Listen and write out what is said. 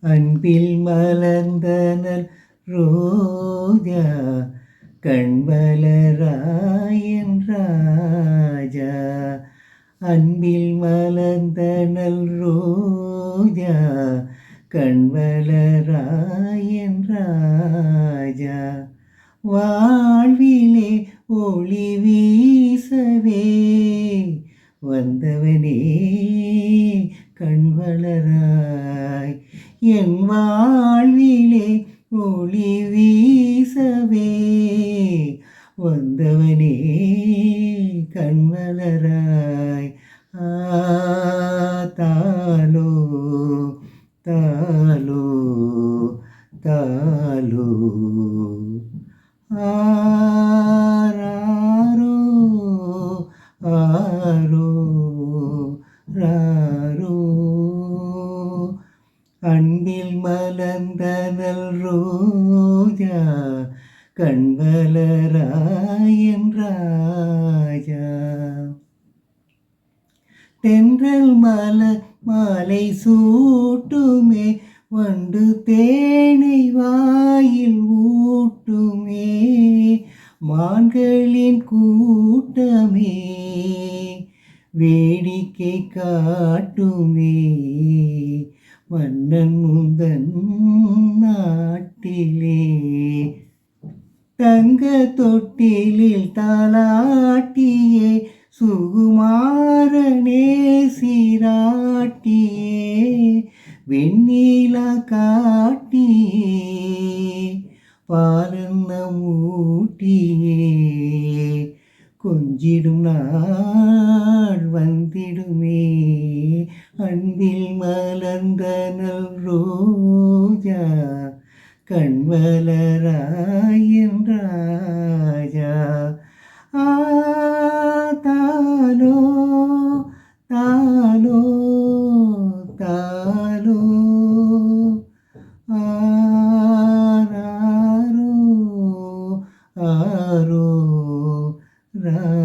அன்பில் மலர்ந்தனர் ரோஜா கண்வலராயன் ராஜா. அன்பில் மலர்ந்தனல் ரோஜா கண்வலராயன் ராஜா. வாழ்விலே ஒளி வீசவே வந்தவனே கண்வளராய் என் வாழ்விலே ஒளி வீசவே. வந்தவனே கண்வலராய் தாலோ தாலோ தாலோ ஆரோ ஆரோ ரா அன்பில் மலர்ந்தனல் ரோஜா. கண்வலராயன் தென்றல் மல மாலை சூட்டுமே வண்டு தேனை வாயில் ஊட்டுமே மான்களின் கூட்டமே வேடிக்கை காட்டுமே. வண்ணன் முந்தன் நாட்டிலே தங்க தொட்டிலில் தாலாட்டியே சுகுமாரனே சீராட்டியே வெண்ணிலா காட்டியே பாலன்ன மூட்டியே கொஞ்சிடும் நாள் வந்திடுமே. കണ്ണിൽ മലന്തനൽ റോജ കൺവലരായൻ രാജ. ആ താലോ താലോ താലോ ആരോ ആരോ രാ